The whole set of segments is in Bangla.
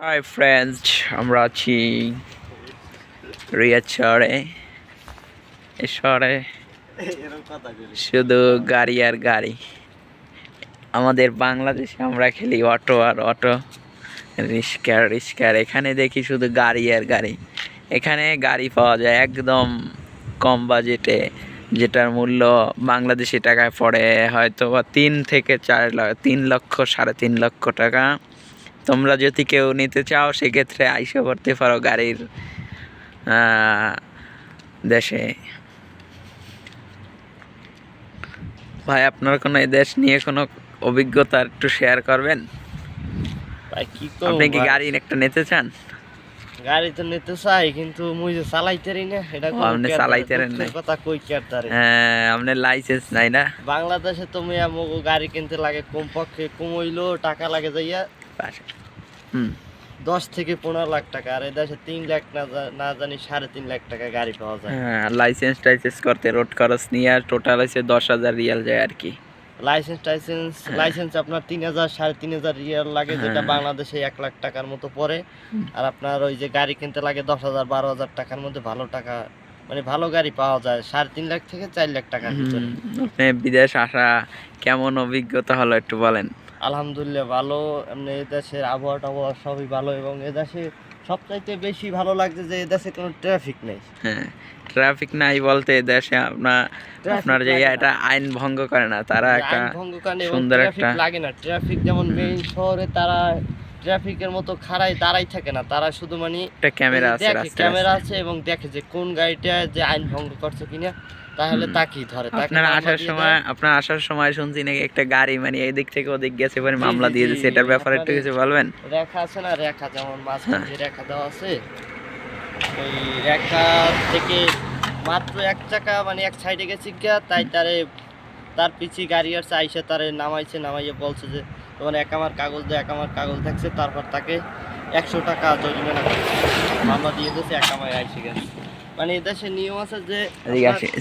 হাই ফ্রেন্ডস আমরা আছি রিয়াদ শহরে এই শহরে শুধু গাড়ি আর গাড়ি। আমাদের বাংলাদেশে আমরা খেলি অটো আর অটো। রিস্কার রিস্কার এখানে দেখি শুধু গাড়ি আর গাড়ি। এখানে গাড়ি পাওয়া যায় একদম কম বাজেটে, যেটার মূল্য বাংলাদেশি টাকায় পড়ে হয়তো বা তিন থেকে চার লাখ তিন লক্ষ, সাড়ে তিন লক্ষ টাকা। তোমরা যদি কেউ নিতে চাও সেক্ষেত্রে আইসে পড়তে পারো গাড়ির দেশে। ভাই আপনার কোনো এই দেশ নিয়ে কোনো অভিজ্ঞতা একটু শেয়ার করবেন? আপনি কি গাড়ি একটা নিতে চান? গাড়ি তো নিতে চাই কিন্তু মুই যে চালাইতেরি না এটা আপনি চালাইতেরেন নাই। কথা কই কেয়ারতারে হ্যাঁ, আপনার লাইসেন্স নাই না? বাংলাদেশে তো মুই আমাকে গাড়ি কিনতে লাগে কমপক্ষে কমইলো টাকা লাগে যাইয়া হুম। দশ থেকে পনেরো লাখ টাকা আর এদেশে তিন লাখ না জানি সাড়ে তিন লাখ টাকা গাড়ি পাওয়া যায়। হ্যাঁ লাইসেন্স টাইসেন্স করতে রোড খরচ নিয়ে টোটাল হচ্ছে দশ হাজার রিয়াল যায় আর কি। লাইসেন্স টাইসেন্স হ্যাঁ। লাইসেন্স আপনার তিন হাজার সাড়ে তিন হাজার রিয়াল লাগে যেটা হ্যাঁ। বাংলাদেশে এক লাখ টাকার মতো পড়ে। আর আপনার ওই যে গাড়ি কিনতে লাগে দশ হাজার বারো হাজার টাকার মধ্যে ভালো টাকা মানে ভালো গাড়ি পাওয়া যায় সাড়ে তিন লাখ থেকে চার লাখ টাকার ভিতরে। আপনি বিদেশ আসা কেমন অভিজ্ঞতা হলো একটু বলেন। আলহামদুলিল্লাহ ভালো। এমনি এদেশের দেশের আবহাওয়া টাবহাওয়া সবই ভালো এবং এ দেশে সবচাইতে বেশি ভালো লাগছে যে এ দেশে কোনো ট্রাফিক নেই। হ্যাঁ ট্রাফিক নাই বলতে দেশে আপনার আপনার যে এটা আইন ভঙ্গ করে না তারা একটা ভঙ্গ করে সুন্দর একটা- লাগে না। ট্রাফিক যেমন মেইন শহরে তারা ট্রাফিকের মতো খাড়াই দাঁড়াই থাকে না। তারা শুধু মানে একটা ক্যামেরা আছে ক্যামেরা আছে এবং দেখে যে কোন গাড়িটা যে আইন ভঙ্গ করছে কিনা তাহলে। তাকেই ধরে। আপনার আসার সময় আপনার আসার সময় শুনছি নাকি একটা গাড়ি মানে এদিক থেকে ওদিক গেছে পরে মামলা দিয়ে জি, দিচ্ছে এটার ব্যাপারে একটু কিছু বলবেন? রেখা আছে না? রেখা যেমন মাঝখানে হ্যাঁ। দিয়ে রেখা দেওয়া আছে ওই রেখা থেকে মাত্র এক চাকা মানে এক সাইডে গেছি গিয়া তাই তারে তার পিছি গাড়ি আসছে আইসে তারে নামাইছে নামাইয়ে বলছে যে তোমার এক আমার কাগজ দে এক আমার কাগজ থাকছে তারপর তাকে একশো টাকা জরিমানা মামলা দিয়ে দিয়েছে এক আমার আইসে গেছে। মানে এদেশে নিয়ম আছে যে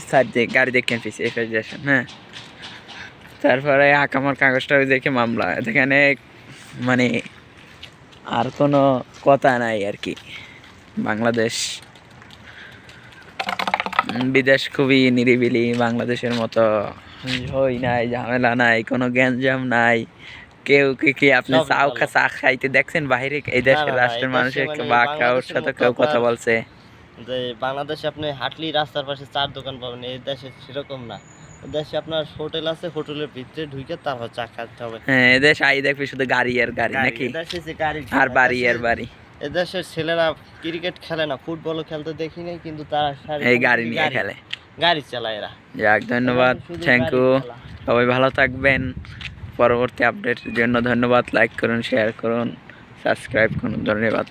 সাইড দিয়ে গাড়ি দেখেন এসে যাচ্ছেন হ্যাঁ। তারপরে আকামার কাগজটা ওই দেখে মামলা এখানে মানে আর কোনো কথা নাই আর কি। বাংলাদেশ বিদেশ খুবই নিরিবিলি বাংলাদেশের মতো হই নাই ঝামেলা নাই কোনো গ্যাঞ্জাম নাই। কেউ কি কি আপনি চাও। খা চা খাইতে দেখছেন? বাইরে এই দেশের রাষ্ট্রের মানুষের মানে বা কারোর সাথে কেউ কথা বলছে। যে বাংলাদেশে আপনি হাঁটলি রাস্তার পাশে চার দোকান পাবেন এই দেশে সেরকম না। দেশে আপনার হোটেল আছে হোটেলের ভিতরে ঢুকে তারপর চা খাতে হবে। হ্যাঁ এদেশ আই দেখবি শুধু গাড়ি আর গাড়ি নাকি? এদেশে যে গাড়ি আর বাড়ি আর বাড়ি। এদেশের ছেলেরা ক্রিকেট খেলে না ফুটবলও খেলতে দেখি নাই কিন্তু তারা এই গাড়ি নিয়ে খেলে। গাড়ি চালায় এরা। যাক ধন্যবাদ থ্যাংক ইউ। সবাই ভালো থাকবেন। পরবর্তী আপডেটের জন্য ধন্যবাদ। লাইক করুন শেয়ার করুন সাবস্ক্রাইব করুন। ধন্যবাদ।